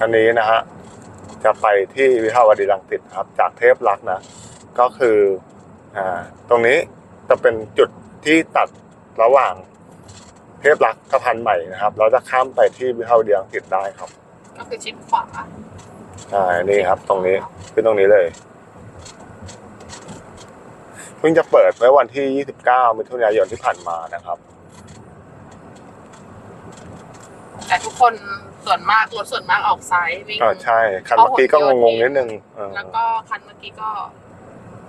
อันนี้นะฮะจะไปที่วิภาวดีรังสิตครับ จากเทพรักษ์นะ ก็คืออ่าตรงนี้จะเป็นจุดที่ตัดระหว่างเทพรักษ์สะพานใหม่นะครับ เราจะข้ามไปที่วิภาวดีรังสิตได้ครับก็คือชิดขวาใช่นี่ครับ ตรงนี้คือตรงนี้เลยเพิ่งจะเปิดไว้วันที่ 29 มิถุนายนที่ผ่านมานะครับ แต่ทุกคนส่วนมากรถส่วนมากออกซ้ายวิ่ง อ่าใช่ คันเมื่อกี้ก็งงๆนิดนึงเออแล้วก็คันเมื่อกี้ก็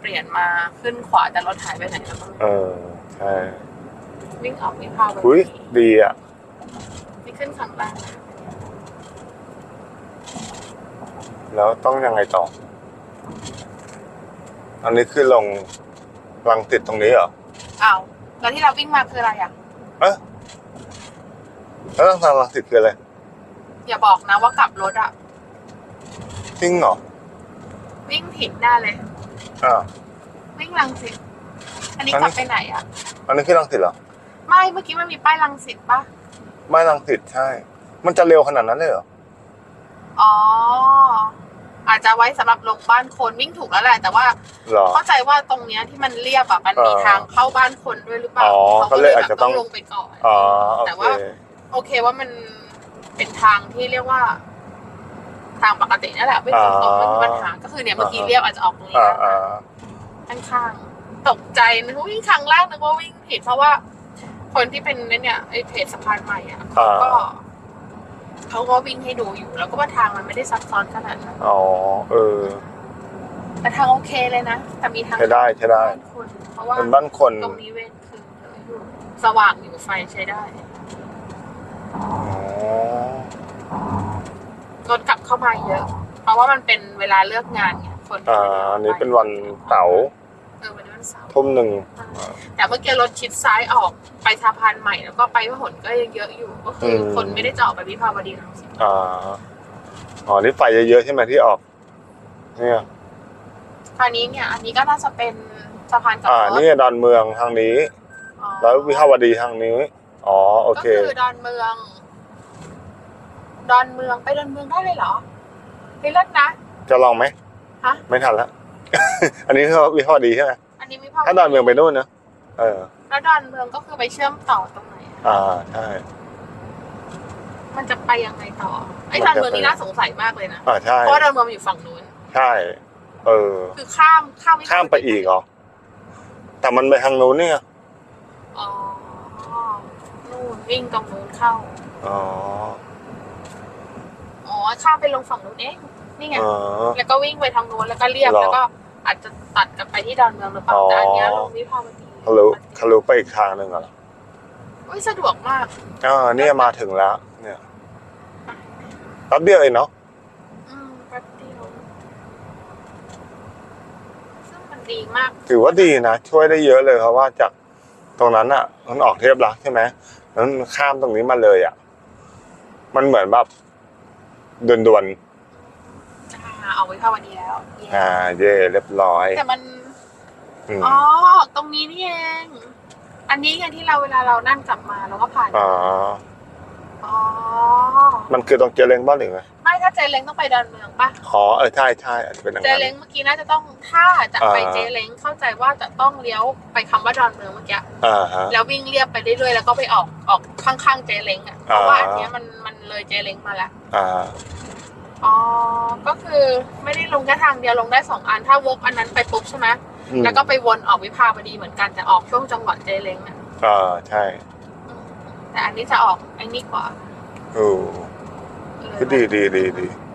เปลี่ยนมาขึ้นขวาแต่รถหายไปไหนแล้วก็ไม่เอรู้อใช่วิ่งออกวิภาวอุ้ยดีดีอะ นี่ขึ้นครั้งแรกนะแล้วต้องยังไงต่อ อันนี้คือลงรังติดตรงนี้เหรอ อ้าวแล้วที่เราวิ่งมาคืออะไรอะ เอ๊ะ แล้วทางรังติดคืออะไร อย่าบอกนะว่ากลับรถอะจริงเหรอวิ่งผิดแน่เลย อ่าวิ่งลังสิตอันนี้อันนี้ กลับไปไหนอะอันนี้คือรังติดเหรอ ไม่เมื่อกี้มันมีป้ายลังสิตปะไม่รังติดใช่ มันจะเร็วขนาดนั้นเลยเหรอ อ๋ออาจจะไว้สำหรับลงบ้านคนวิ่งถูกแล้วแหละแต่ว่าเหรอ เข้าใจว่าตรงเนี้ยที่มันเรียบอะมันมีเออทางเข้าบ้านคนด้วยหรือเปล่าอ๋อขาก็เลยอาจจะต้อง แบบลงไปก่อน อ๋อโอแต่เคว่า โอเคว่ามันเป็นทางที่เรียกว่า ทางปกตินั่นแหละไม่ตรงตรงๆไม่มีปัญหาก็คือเนี่ยเมื่อกี้เรียบอาจจะออกตรงนี้อ่านะอ่าข้างๆตกใจนะวิ่งครั้งแรกนึกว่าวิ่งผิดเพราะว่า คนที่เป็นเนี่ยไอ้เพจสะพานใหม่อะเขาก็เขาก็วิ่งให้ดูอยู่ แล้วก็ว่าทางมันไม่ได้ซับซ้อนขนาดนั้นอ๋อเออแต่ทางโอเคเลยนะแต่มีทางใช้ได้ใช้ได้บ้านคนเพราะว่าเป็นบ้านคนตรงนี้เว้นคือเหลืออยู่สว่างอยู่ไฟใช้ได้อ๋อ รถกลับเข้ามาเยอะ เพราะว่ามันเป็นเวลาเลิกงานไงคนอ่าอันนี้เป็นวันเสาร์เออวันนี้วันเสาร์ทุ่มหนึ่งแต่เมื่อกี้รถชิดซ้ายออกไปสะพานใหม่แล้วก็ไปพหลก็ยังเยอะอยู่ ก็คืออมคนไม่ได้จะออกไปวิภาวดีรังสิตอ่าอ๋อนี่ไฟเยอะๆใช่ไหมที่ออก เนี่ยอันนี้เนี่ย อันนี้ก็น่าจะเป็นสะพานกลับอ่ารถนี่ดอนเมืองทางนี้อ๋อแล้ววิภาวดีทางนี้ อ๋อโอเคก็คือดอนเมือง ดอนเมืองไปดอนเมืองได้เลยเหรอไปเลิศนะ จะลองไหมฮะ ไม่ทันละ อันนี้คือวิภาวดีใช่ไหมอันนี้วิภาวดีถ้าดอนเมืองไปนู่นนะเออ แล้วดอนเมืองก็คือไปเชื่อมต่อตรงไหนอะอ่าใช่ มันจะไปยังไงต่อ ไอ้มัดอนนจะเมืองนี่ไปน่าสงสัยมากเลยนะอ่าใช่เพราะว่าดอนเมืองมันอยู่ฝั่งนู้น ใช่ เออ คือข้ามข้ามวิภวดีข้ามไปอีกเหรอแต่มันไปทางนู้นเนี่ย อ๋อ นู่น วิ่งตรงนู้นเข้า อ๋อ อ๋อข้ามไปลงฝั่งนู้นเองนี่ไง อ๋อ แล้วก็วิ่งไปทางนู้นแล้วก็เรียบหรอแล้วก็อาจจะตัดกลับไปที่ดอนเมืองหรือเปล่าอ๋อ แต่อันเนี้ยลงวิภาวดีทะลุทะลุไปอีกทางหนึ่งเหรอโอ้ยสะดวกมาก อ่าเนี่ยมาถึงแล้ว เนี่ยแป๊บเดียวเองเนาะ อืมแป๊บเดียวซึ่งมันดีมาก ถือว่าดีนะ ช่วยได้เยอะเลยเพราะว่าจากตรงนั้นอะ มันออกเทพรักษ์ใช่ไหม แล้วมันข้ามตรงนี้มาเลยอะ มันเหมือนแบบด่วนอ่าเอาวิภาวดีแล้วเย้ๆอ่า เย่เรียบร้อยแต่มัน อืมอ๋อ ตรงนี้นี่เอง อันนี้ไงที่เราเวลาเรานั่งกลับมาเราก็ผ่าน อ๋อ อ๋อ มันคือตรงเจริญบ้านหรือไงไม่ถ้าเจเล้งต้องไปดอนเมืองปะอ๋อเออใช่ใช่อาจจะเป็นอย่างเจนั้น เล้งเมื่อกี้น่าจะต้องถ้าจะไปอ่า เจเล้งเข้าใจว่าจะต้องเลี้ยวไปคำว่าดอนเมืองเมื่อกี้อ่าฮะ แล้ววิ่งเรียบไปเรื่อยๆแล้วก็ไปออกออกข้างๆเจเล้งอะเพราะว่าอันเนี้ยมันมันเลยเจเล้งมาแล้วอ่าอ๋อก็คือไม่ได้ลงแค่ทางเดียวลงได้สองอันถ้าวกอันนั้นไปปุ๊บใช่ไหมอืมแล้วก็ไปวนออกวิภาวดีเหมือนกันแต่ออกช่วงจังหวะเจเล้งอะอ่าใช่อืมแต่อันนี้จะออกไอ้นี่กว่า โอ้ เลยก็ดีดีดีดีอ